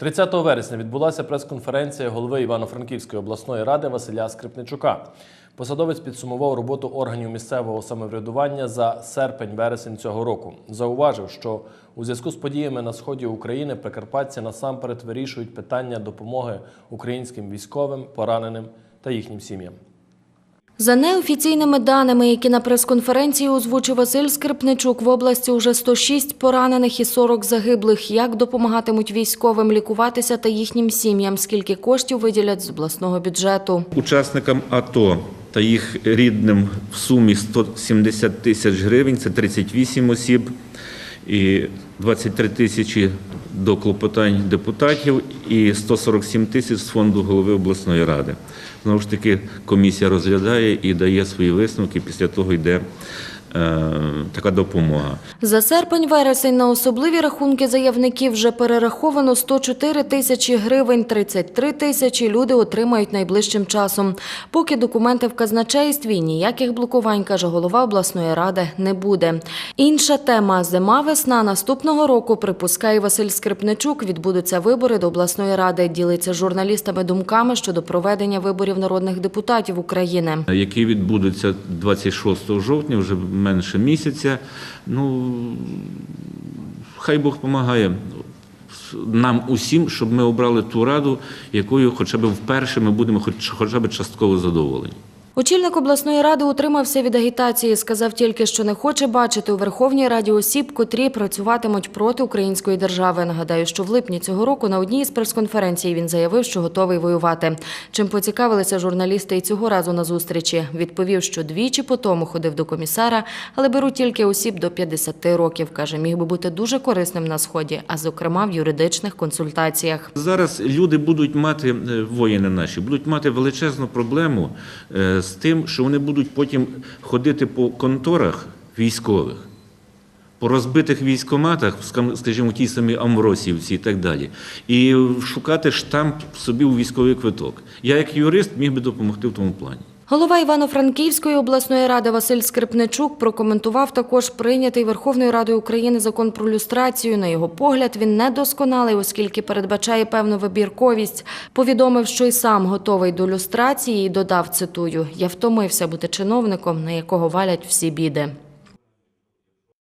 30 вересня відбулася прес-конференція голови Івано-Франківської обласної ради Василя Скрипничука. Посадовець підсумував роботу органів місцевого самоврядування за серпень-вересень цього року. Зауважив, що у зв'язку з подіями на сході України прикарпатці насамперед вирішують питання допомоги українським військовим, пораненим та їхнім сім'ям. За неофіційними даними, які на прес-конференції озвучив Василь Скрипничук, в області уже 106 поранених і 40 загиблих. Як допомагатимуть військовим лікуватися та їхнім сім'ям? Скільки коштів виділять з обласного бюджету? Учасникам АТО та їх рідним в сумі 170 тисяч гривень, це 38 осіб, і 23 тисячі до клопотань депутатів і 147 тисяч з фонду голови обласної ради. Знову ж таки, комісія розглядає і дає свої висновки, після того йде така допомога. За серпень-вересень на особливі рахунки заявників вже перераховано 104 тисячі гривень, 33 тисячі люди отримають найближчим часом. Поки документи в казначействі, ніяких блокувань, каже голова обласної ради, не буде. Інша тема – зима-весна наступного року, припускає Василь Скрипничук, відбудуться вибори до обласної ради. Ділиться з журналістами думками щодо проведення виборів народних депутатів України. які відбудуться 26 жовтня, вже менше місяця. Ну, хай Бог допомагає нам усім, щоб ми обрали ту раду, якою хоча б вперше ми будемо хоч, хоча б частково задоволені. Очільник обласної ради утримався від агітації. Сказав тільки, що не хоче бачити у Верховній Раді осіб, котрі працюватимуть проти української держави. Нагадаю, що в липні цього року на одній із прес-конференцій він заявив, що готовий воювати. Чим поцікавилися журналісти і цього разу на зустрічі. Відповів, що двічі по тому ходив до комісара, але беруть тільки осіб до 50 років. каже, міг би бути дуже корисним на сході, а зокрема в юридичних консультаціях. Зараз люди будуть мати, е, воїни наші, будуть мати величезну проблему е, з тим, що вони будуть потім ходити по конторах військових, по розбитих військоматах, скажімо, тій самій Амросівці і так далі, і шукати штамп собі у військовий квиток. Я, як юрист, міг би допомогти в тому плані. Голова Івано-Франківської обласної ради Василь Скрипничук прокоментував також прийнятий Верховною Радою України закон про люстрацію. На його погляд, він недосконалий, оскільки передбачає певну вибірковість. Повідомив, що й сам готовий до люстрації і додав, цитую, «Я втомився бути чиновником, на якого валять всі біди».